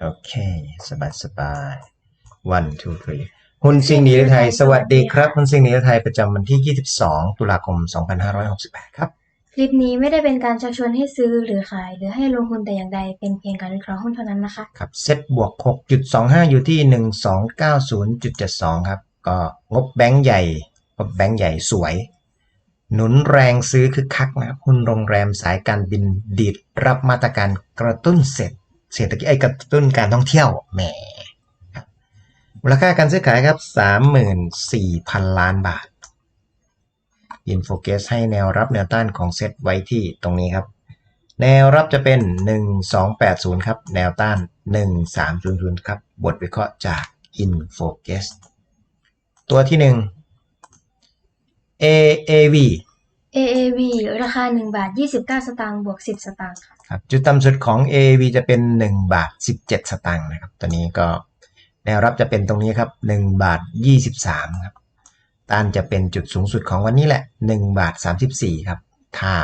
โอเค สบายสบาย one two three หุ้นซิงหนีไทย สวัสดีครับหุ้นซิงหนีไทยประจำวันที่ 22 ตุลาคม 2568 ครับ คลิปนี้ไม่ได้เป็นการชักชวนให้ซื้อหรือขาย หรือให้ลงทุนแต่อย่างใด เป็นเพียงการวิเคราะห์หุ้นเท่านั้นนะคะ ครับ เซ็ตบวก 6.25 อยู่ที่ 1290.72 ครับ ก็งบแบงก์ใหญ่งบแบงก์ใหญ่สวย หนุนแรงซื้อคึกคักนะครับหุ้นโรงแรมสายการบินดีดรับมาตรการกระตุ้นเศรษฐ เศรษฐกิจไอ้กระตุ้นการท่องเที่ยวแหมรับมูลค่าการซื้อขายครับ 34,000 ล้านบาทอินโฟเกสให้แนวรับแนวต้านของเซตไว้ที่ตรงนี้ครับ แนวรับจะเป็น 1280 ครับ แนวต้าน 1300 ครับ บทวิเคราะห์จาก Infocus ตัวที่ 1 AAV AAV ราคา 1 บาท 29 สตางค์บวก 10 สตางค์ค่ะครับจุดต่ำสุดของ AAV จะเป็น 1 บาท 17 สตางค์นะครับตัวนี้ก็แนวรับจะเป็นตรงนี้ครับ 1 บาท 23 ครับต้านจะเป็นจุดสูงสุดของวันนี้แหละ 1 บาท 34 ครับ ถ้า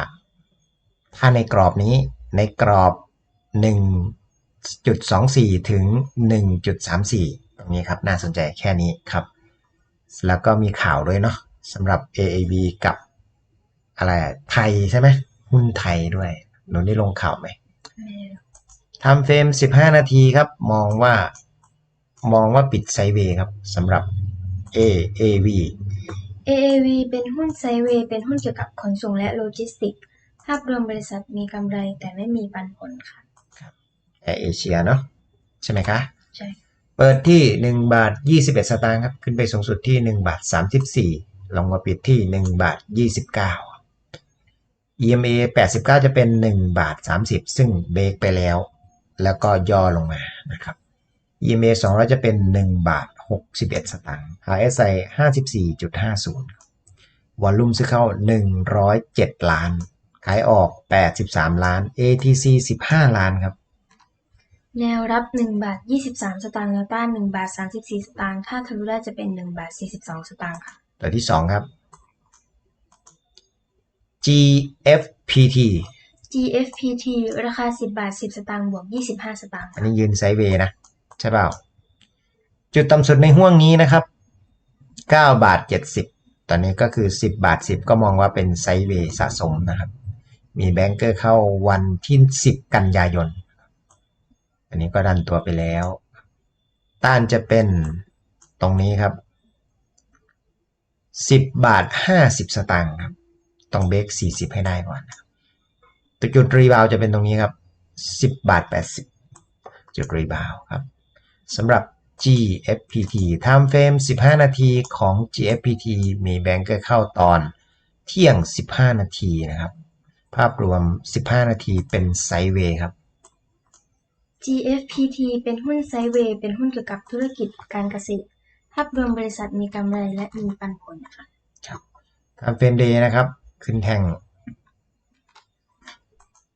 ถ้าในกรอบนี้ในกรอบ 1.24 ถึง 1.34 ตรงนี้ครับ น่าสนใจแค่นี้ครับ แล้วก็มีข่าวด้วยเนาะสำหรับ AAB กับ อะไรอะไทยใช่ไหมหุ้นไทยด้วยหนูได้ลงข่าวไหมทำเฟรม 15 นาทีครับ มองว่ามองว่าปิดไซด์เวย์ครับสำหรับ AAV AAV เป็นหุ้นไซด์เวย์เป็นหุ้นเกี่ยวกับขนส่งและโลจิสติกส์ภาพรวมบริษัทมีกำไรแต่ไม่มีปันผลค่ะแอร์เอเชียเนาะใช่ไหมคะ ใช่ เปิดที่ 1 บาท 21 สตางค์ครับ ขึ้นไปสูงสุดที่ 1 บาท 34 ลงมาปิดที่ 1 บาท 29 EMA 89 จะเป็น 1 บาท 30 ซึ่งเบรกไปแล้ว แล้วก็ย่อลงมานะครับ EMA 200 จะเป็น 1 บาท 61 สตางค์ RSI 54.50 วอลลุ่มซื้อเข้า 107 ล้าน ขายออก 83 ล้าน ATC 15 ล้านครับ แนวรับ 1 บาท 23 สตางค์แนวต้าน 1 บาท 34 สตางค์ ถ้าทะลุได้จะเป็น 1 บาท 42 สตางค์ค่ะ ตัวที่ 2 ครับ GFPT GFPT ราคา 10 บาท 10 สตางค์บวก 25 สตางค์อันนี้ยืนไซด์เวย์นะ ใช่เปล่า จุดต่ำสุดในห่วงนี้นะครับ 9 บาท 70 ตอนนี้ก็คือ 10 บาท 10 ก็มองว่าเป็นไซด์เวย์สะสมนะครับ มีแบงเกอร์เข้าวันที่ 10 กันยายน อันนี้ก็ดันตัวไปแล้ว ต้านจะเป็นตรงนี้ครับ 10 บาท 50 สตางค์ครับ ต้องเบรก40 ให้ได้ก่อนนะครับตัวจุดรีบาวด์จะเป็นตรงนี้ครับ 10 บาท 80 จุดรีบาวด์ครับสำหรับ GFPT Time Frame 15 นาทีของ GFPT มีแบงเกอร์เข้าตอนเที่ยง 15 นาทีนะครับ ภาพรวม 15 นาทีเป็นไซด์เวย์ครับ GFPT เป็นหุ้นไซด์เวย์เป็นหุ้นเกี่ยวกับธุรกิจการเกษตร ภาพรวมบริษัทมีกำไรและมีปันผลค่ะทำเฟรมเดย์นะครับ ขึ้นแท่ง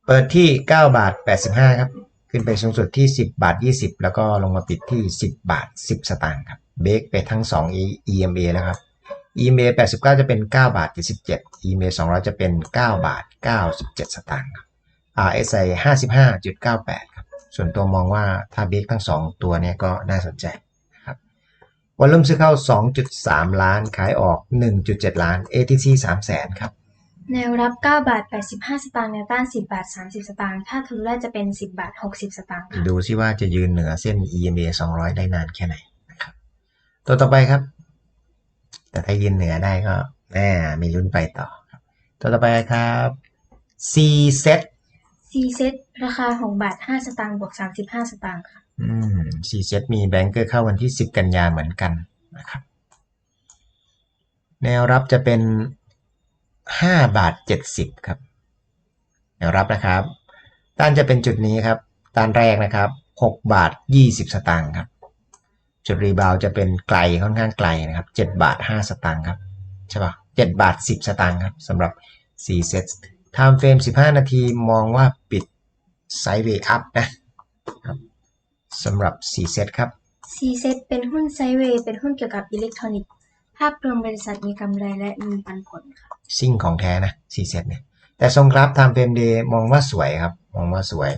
เปิดที่ 9 บาท 85 ครับ ขึ้นไปสูงสุดที่ 10 บาท 20 แล้วก็ลงมาปิดที่ 10 บาท 10 สตางค์ครับ เบรกไปทั้ง 2 EMA แล้วครับ EMA 89 จะเป็น 9 บาท 77 EMA 200 จะเป็น 9 บาท 97 สตางค์ครับ RSI 55.98 ครับ ส่วนตัวมองว่าถ้าเบรกทั้ง 2 ตัวเนี้ยก็น่าสนใจครับวอลลุ่มซื้อเข้า 2.3 ล้าน ขายออก 1.7 ล้าน ATC 3แสนครับ แนวรับ 9 บาท 85 สตางค์ แนวต้าน 10 บาท 30 สตางค์ ถ้าทะลุได้จะเป็น 10 บาท 60 สตางค์ค่ะดูซิว่าจะยืนเหนือเส้น EMA 200 ได้นานแค่ไหนนะครับ ตัวต่อไปครับ แต่ถ้ายืนเหนือได้ก็แหมมีลุ้นไปต่อครับตัวต่อไปครับ C set C set ราคา 6 บาท 5 สตางค์บวก 35 สตางค์ค่ะ อืม C set มีแบงเกอร์เข้าวันที่ 10 กันยาเหมือนกันนะครับ แนวรับจะเป็น 5 บาท 70 ครับแนวรับนะครับ ต้านจะเป็นจุดนี้ครับ ต้านแรกนะครับ 6 บาท 20 สตางค์ครับ จุดรีบาวจะเป็นไกลค่อนข้างไกลนะครับ 7 บาท 5 สตางค์ครับ ใช่ปะ7บาท 10 สตางค์ครับสำหรับ C set time frame 15 นาทีมองว่าปิดไซด์เวย์อัพนะครับสำหรับ C set ครับ C set เป็นหุ้นไซด์เวย์เป็นหุ้นเกี่ยวกับอิเล็กทรอนิกส์ ภาพรวมบริษัทมีกำไรและมีปันผลค่ะ ซิ่งของแท้นะ C set เนี่ย แต่ทรงกราฟ time frame day มองว่าสวยครับ มองว่าสวย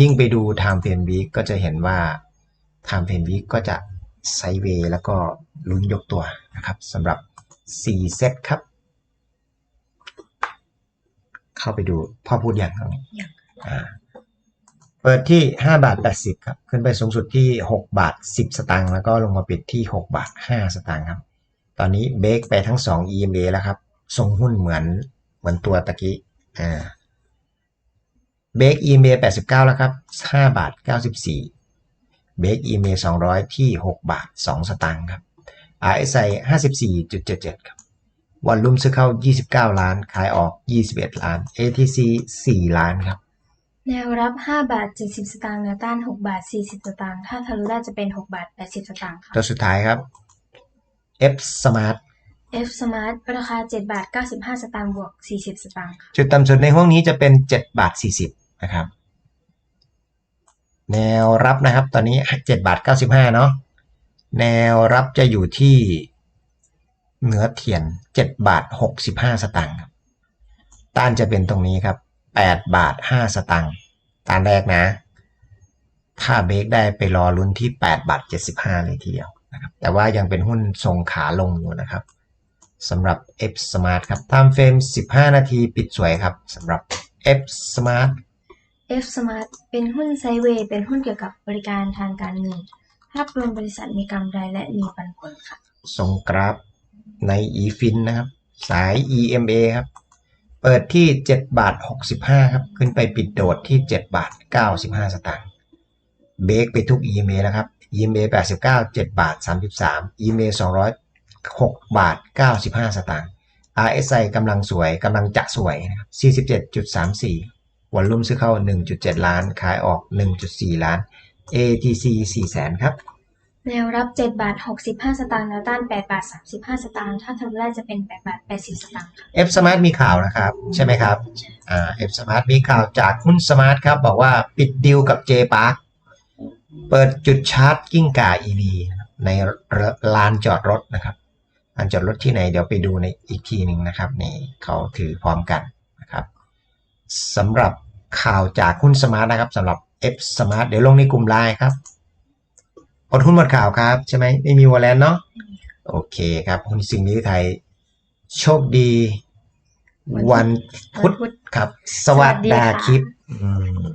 ยิ่งไปดู Time Frame Week ก็จะเห็นว่า Time Frame Week ก็จะไซด์เวย์แล้วก็ลุ้นยกตัวนะครับสำหรับ4เซตครับ เข้าไปดูพ่อพูดอย่างตรงนี้ยัง อ่า เปิดที่ 5 บาท 80 ครับ ขึ้นไปสูงสุดที่ 6 บาท 10 สตางค์แล้วก็ลงมาปิดที่ 6 บาท 5 สตางค์ครับ ตอนนี้เบรกไปทั้ง 2 EMA แล้วครับ ทรงหุ้นเหมือนเหมือนตัวตะกี้อ่าเบรก EMA 89 แล้วครับ 5 บาท 94 เบรก EMA 200 ที่ 6 บาท 2 สตางค์ครับ RSI 54.77 ครับวอลลุ่มซื้อเข้า 29 ล้าน ขายออก 21 ล้าน ATC 4 ล้านครับ แนวรับ 5 บาท 70 สตางค์แนวต้าน 6 บาท 40 สตางค์ถ้าทะลุได้จะเป็น 6 บาท 80 สตางค์ค่ะตัวสุดท้ายครับ F Smart F Smart ราคา 7 บาท 95 สตางค์บวก 40 สตางค์ค่ะจุดต่ำสุดในห้วงนี้จะเป็น 7 บาท 40 นะครับ แนวรับนะครับ ตอนนี้ 7 บาท 95 เนาะแนวรับจะอยู่ที่เหนือเทียน 7 บาท 65 สตางค์ครับต้านจะเป็นตรงนี้ครับ 8 บาท 5 สตางค์ต้านแรกนะ ถ้าเบรกได้ไปรอลุ้นที่ 8 บาท 75 เลยทีเดียว นะครับแต่ว่ายังเป็นหุ้นทรงขาลงอยู่นะครับสำหรับ F Smart ครับ Time Frame 15 นาทีปิดสวยครับสำหรับ F Smart F Smart เป็นหุ้นไซด์เวย์เป็นหุ้นเกี่ยวกับบริการทางการเงิน ภาพรวมบริษัทมีกำไรและมีปันผลค่ะส่งกราฟใน eFin นะครับ สาย EMA ครับ เปิดที่ 7 บาท 65 ครับ ขึ้นไปปิดโดดที่ 7 บาท 95 สตางค์ เบรกไปทุก EMA แล้วครับ EMA 89 7บาท33 EMA 200 6บาท95 สตางค์ RSI กำลังสวยกำลังจะสวยนะครับ47.34วอลลุ่มซื้อเข้า 1.7 ล้าน ขายออก 1.4 ล้าน ATC 4แสนครับแนวรับ7บาท65 สตางค์แนวต้าน8บาท35 สตางค์ถ้าทะลุได้จะเป็น8บาท80 สตางค์ค่ะ F Smart มีข่าวนะครับ ใช่ไหมครับอ่า F Smart มีข่าวจากหุ้น Smart ครับ บอกว่าปิดดีลกับ J Park เปิดจุดชาร์จกิ้งก่า EV นะครับในลานจอดรถนะครับลานจอดรถที่ไหนเดี๋ยวไปดูในอีกทีหนึ่งนะครับนี่เขาถือพร้อมกันนะครับสำหรับข่าวจากหุ้น Smart นะครับสำหรับ F Smart เดี๋ยวลงในกลุ่มไลน์ครับอดหุ้นหมดข่าวครับใช่ไหมไม่มีวอลเลนเนาะโอเคครับหุ้นสิ่งนี้ไทย โชคดี วันพุธวันพุธครับ สวัสสวัสดีดีค่ะคลิปอืม